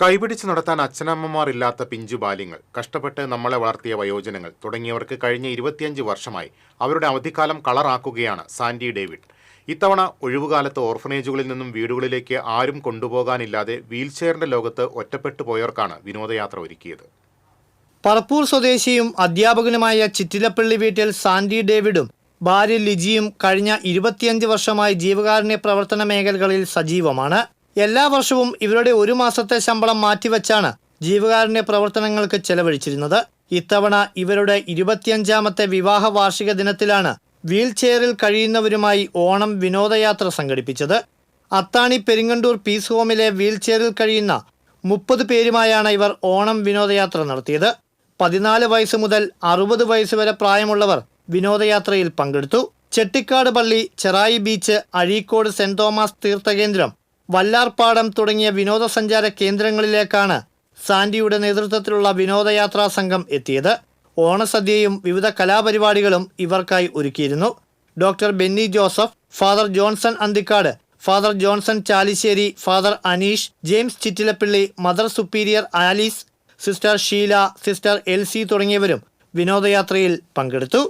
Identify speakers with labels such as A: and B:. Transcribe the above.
A: കൈപിടിച്ച് നടത്താൻ അച്ഛനമ്മമാർ ഇല്ലാത്ത പിഞ്ചു ബാല്യങ്ങൾ കഷ്ടപ്പെട്ട് നമ്മളെ വളർത്തിയ വയോജനങ്ങൾ തുടങ്ങിയവർക്ക് കഴിഞ്ഞ ഇരുപത്തിയഞ്ച് വർഷമായി അവരുടെ അവധിക്കാലം കളറാക്കുകയാണ് സാൻഡി ഡേവിഡ്. ഇത്തവണ ഒഴിവുകാലത്ത് ഓർഫനേജുകളിൽ നിന്നും വീടുകളിലേക്ക് ആരും കൊണ്ടുപോകാനില്ലാതെ വീൽചെയറിന്റെ ലോകത്ത് ഒറ്റപ്പെട്ടു പോയവർക്കാണ് വിനോദയാത്ര ഒരുക്കിയത്.
B: പറപ്പൂർ സ്വദേശിയും അധ്യാപകനുമായ ചിറ്റിലപ്പള്ളി വീട്ടിൽ സാൻഡി ഡേവിഡും ഭാര്യ ലിജിയും കഴിഞ്ഞ ഇരുപത്തിയഞ്ച് വർഷമായി ജീവകാരുണ്യ പ്രവർത്തന മേഖലകളിൽ സജീവമാണ്. എല്ലാ വർഷവും ഇവരുടെ ഒരു മാസത്തെ ശമ്പളം മാറ്റിവെച്ചാണ് ജീവകാരുണ്യ പ്രവർത്തനങ്ങൾക്ക് ചെലവഴിച്ചിരുന്നത്. ഇത്തവണ ഇവരുടെ ഇരുപത്തിയഞ്ചാമത്തെ വിവാഹ വാർഷിക ദിനത്തിലാണ് വീൽ ചെയറിൽ കഴിയുന്നവരുമായി ഓണം വിനോദയാത്ര സംഘടിപ്പിച്ചത്. അത്താണി പെരിങ്ങണ്ടൂർ പീസ് ഹോമിലെ വീൽ ചെയറിൽ കഴിയുന്ന മുപ്പത് പേരുമായാണ് ഇവർ ഓണം വിനോദയാത്ര നടത്തിയത്. പതിനാല് വയസ്സ് മുതൽ അറുപത് വയസ്സ് വരെ പ്രായമുള്ളവർ വിനോദയാത്രയിൽ പങ്കെടുത്തു. ചെട്ടിക്കാട് പള്ളി Cherai beach Azhikode saint Thomas തീർത്ഥകേന്ദ്രം Vallarpadam തുടങ്ങിയ വിനോദസഞ്ചാര കേന്ദ്രങ്ങളിലേക്കാണ് സാൻഡിയുടെ നേതൃത്വത്തിലുള്ള വിനോദയാത്രാ സംഘം എത്തിയത്. ഓണസദ്യയും വിവിധ കലാപരിപാടികളും ഇവർക്കായി ഒരുക്കിയിരുന്നു. Doctor Benny Joseph father Johnson Anthikad father Johnson Chalissery father Aneesh James Chittilappilly mother superior Alice sister Sheela sister Elsie തുടങ്ങിയവരും വിനോദയാത്രയിൽ പങ്കെടുത്തു.